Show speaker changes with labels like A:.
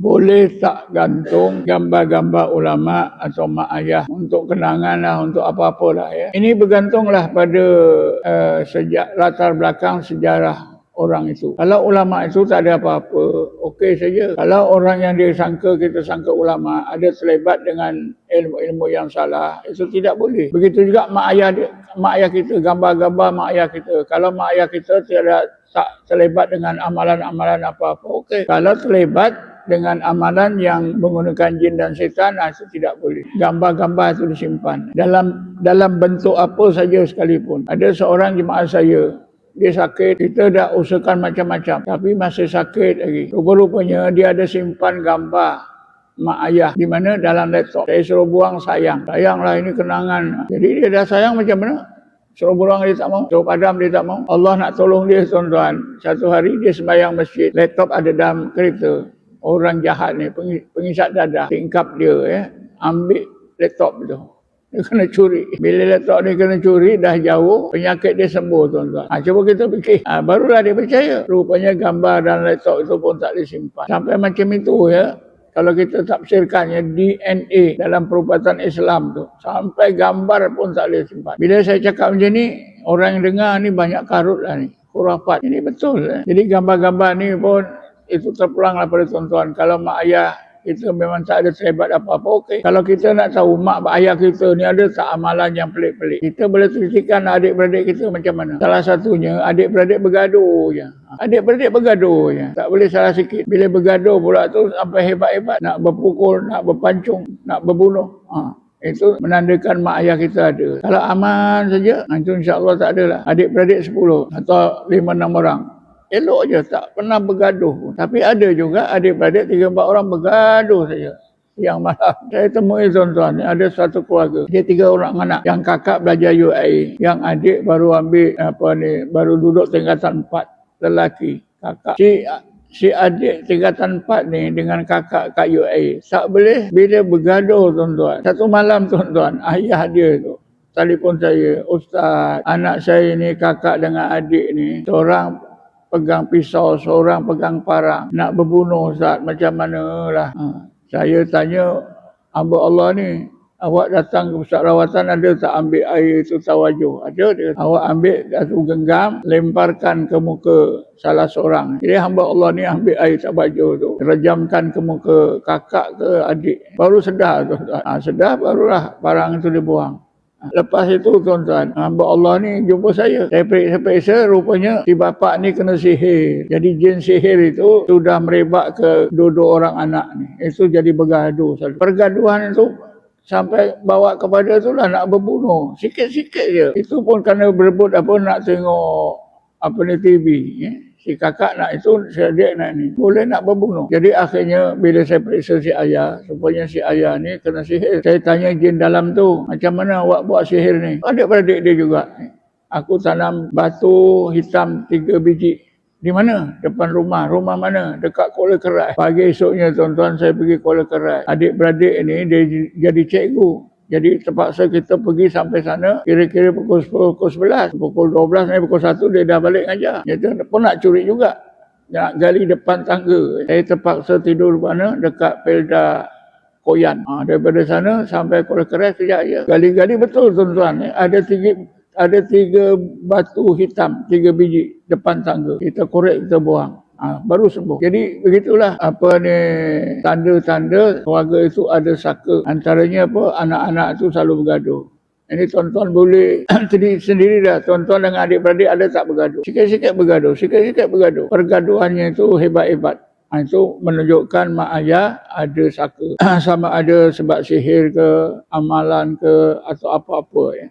A: boleh tak gantung gambar-gambar ulama atau mak ayah untuk kenangan lah untuk apa-apa lah ya. Ini bergantunglah pada uh, sejak latar belakang sejarah orang itu. Kalau ulama itu tak ada apa-apa, okey saja. Kalau orang yang dia sangka kita sangka ulama ada terlibat dengan ilmu-ilmu yang salah, itu tidak boleh. Begitu juga mak ayah mak ayah kita, gambar-gambar mak ayah kita. Kalau mak ayah kita tidak tak terlibat dengan amalan-amalan apa-apa, okey. Kalau terlibat dengan amalan yang menggunakan jin dan setan ah, itu tidak boleh. Gambar-gambar itu disimpan dalam dalam bentuk apa saja sekalipun. Ada seorang jemaah saya dia sakit, kita dah usahakan macam-macam tapi masih sakit lagi. Rupa-rupanya dia ada simpan gambar mak ayah di mana dalam laptop. Saya suruh buang sayang. Sayanglah ini kenangan. Jadi dia dah sayang macam mana? Suruh buang dia tak mau. Suruh padam dia tak mau. Allah nak tolong dia tuan-tuan. Satu hari dia sembahyang masjid. Laptop ada dalam kereta orang jahat ni pengisap dadah tingkap dia ya ambil laptop tu dia kena curi bila laptop dia kena curi dah jauh penyakit dia sembuh tuan-tuan ha, cuba kita fikir ha, barulah dia percaya rupanya gambar dan laptop itu pun tak disimpan sampai macam itu ya kalau kita tafsirkannya DNA dalam perubatan Islam tu sampai gambar pun tak boleh simpan. Bila saya cakap macam ni, orang yang dengar ni banyak karut lah ni. Kurafat. Ini betul. Eh? Jadi gambar-gambar ni pun itu terpulanglah pada tuan-tuan. Kalau mak ayah kita memang tak ada terlibat apa-apa, okey. Kalau kita nak tahu mak ayah kita ni ada tak amalan yang pelik-pelik. Kita boleh telitikan adik-beradik kita macam mana. Salah satunya adik-beradik bergaduh je. Adik-beradik bergaduh je. Tak boleh salah sikit. Bila bergaduh pula tu sampai hebat-hebat. Nak berpukul, nak berpancung, nak berbunuh. Ha. Itu menandakan mak ayah kita ada. Kalau aman saja, itu insyaAllah tak ada lah. Adik-beradik 10 atau 5-6 orang elok je tak pernah bergaduh tapi ada juga adik-beradik tiga empat orang bergaduh saja. Yang malam saya temui tuan-tuan ada satu keluarga. Dia tiga orang anak. Yang kakak belajar UI yang adik baru ambil apa ni baru duduk tingkatan empat lelaki. Kakak. Si si adik tingkatan empat ni dengan kakak kat UI tak boleh bila bergaduh tuan-tuan. Satu malam tuan-tuan ayah dia tu telefon saya ustaz anak saya ni kakak dengan adik ni seorang pegang pisau, seorang pegang parang. Nak berbunuh Ustaz, macam mana lah. Ha. Saya tanya, hamba Allah ni, awak datang ke pusat rawatan ada tak ambil air itu tawajuh? Ada dia. Awak ambil satu genggam, lemparkan ke muka salah seorang. Jadi hamba Allah ni ambil air tawajuh tu. Rejamkan ke muka kakak ke adik. Baru sedar tu. Ha, sedar barulah parang itu dibuang. Lepas itu tuan-tuan, hamba Allah ni jumpa saya. Saya periksa-periksa rupanya si bapak ni kena sihir. Jadi jin sihir itu sudah merebak ke dua-dua orang anak ni. Itu jadi bergaduh. Pergaduhan itu sampai bawa kepada itulah nak berbunuh. Sikit-sikit je. Itu pun kerana berebut apa nak tengok apa ni TV. Ya si kakak nak itu, si adik nak ni. Boleh nak berbunuh. Jadi akhirnya bila saya periksa si ayah, supaya si ayah ni kena sihir. Saya tanya jin dalam tu, macam mana awak buat sihir ni? Adik-beradik dia juga. Aku tanam batu hitam tiga biji. Di mana? Depan rumah. Rumah mana? Dekat Kuala Kerai. Pagi esoknya tuan-tuan saya pergi Kuala Kerai. Adik-beradik ni dia jadi cikgu. Jadi terpaksa kita pergi sampai sana kira-kira pukul 10, pukul 11, pukul 12, naik pukul 1 dia dah balik ngajar. Dia pun nak curi juga. Nak gali depan tangga. Saya terpaksa tidur mana? Dekat Pelda Koyan. Ha, daripada sana sampai Kuala Keras kejap je. Gali-gali betul tuan-tuan. Ada tiga ada tiga batu hitam, tiga biji depan tangga. Kita korek, kita buang ha, baru sembuh. Jadi begitulah apa ni tanda-tanda keluarga itu ada saka. Antaranya apa anak-anak itu selalu bergaduh. Ini tuan-tuan boleh sendiri dah. Tuan-tuan dengan adik-beradik ada tak bergaduh. Sikit-sikit bergaduh. Sikit-sikit bergaduh. Pergaduhannya itu hebat-hebat. Ha, itu menunjukkan mak ayah ada saka. Sama ada sebab sihir ke, amalan ke atau apa-apa ya.